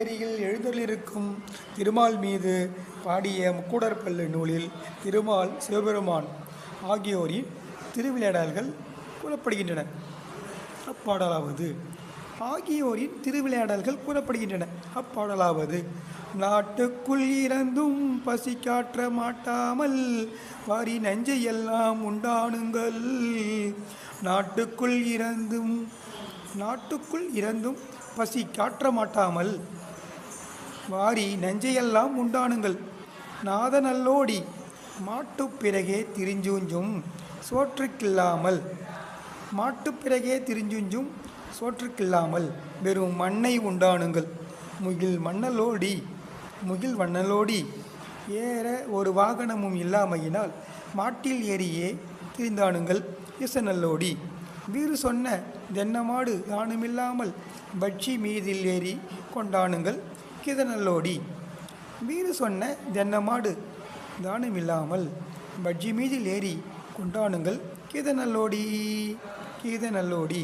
ஏரியில் எழுந்தருளிருக்கும் திருமால் மீது பாடிய முக்கூடற்பள்ளு நூலில் திருமால் சிவபெருமான் ஆகியோரின் திருவிளையாடல்கள் கூறப்படுகின்றன. அப்பாடலாவது. ஆகியோரின் திருவிளையாடல்கள் கூறப்படுகின்றன. அப்பாடலாவது. நாட்டுக்குள் இறந்தும் பசி காற்ற மாட்டாமல் வாரி நஞ்சையெல்லாம் உண்டானுங்கள். நாட்டுக்குள் இறந்தும் நாட்டுக்குள் இறந்தும் பசி காற்ற மாட்டாமல் வாரி நெஞ்சையெல்லாம் உண்டானுங்கள். நாதநல்லோடி மாட்டுப் பிறகே திரிஞ்சூஞ்சும் சோற்றுக்கில்லாமல். மாட்டுப் பிறகே திரிஞ்சுஞ்சும் சோற்றுக்கில்லாமல் வெறும் மண்ணை உண்டானுங்கள். முகில் மண்ணலோடி முகில் வண்ணலோடி ஏற ஒரு வாகனமும் இல்லாமையினால் மாட்டில் ஏறியே திரிந்தானுங்கள். இசநல்லோடி வீறு சொன்ன தென்னமாடு தானுமில்லாமல் பட்சி மீதில் ஏறி கொண்டானுங்கள். கிதநல்லோடி வீறு சொன்ன தென்னமாடு தானமில்லாமல் பஜ்ஜி மீதில் ஏறி கொண்டானுங்கள் கீதநல்லோடி கீதநல்லோடி.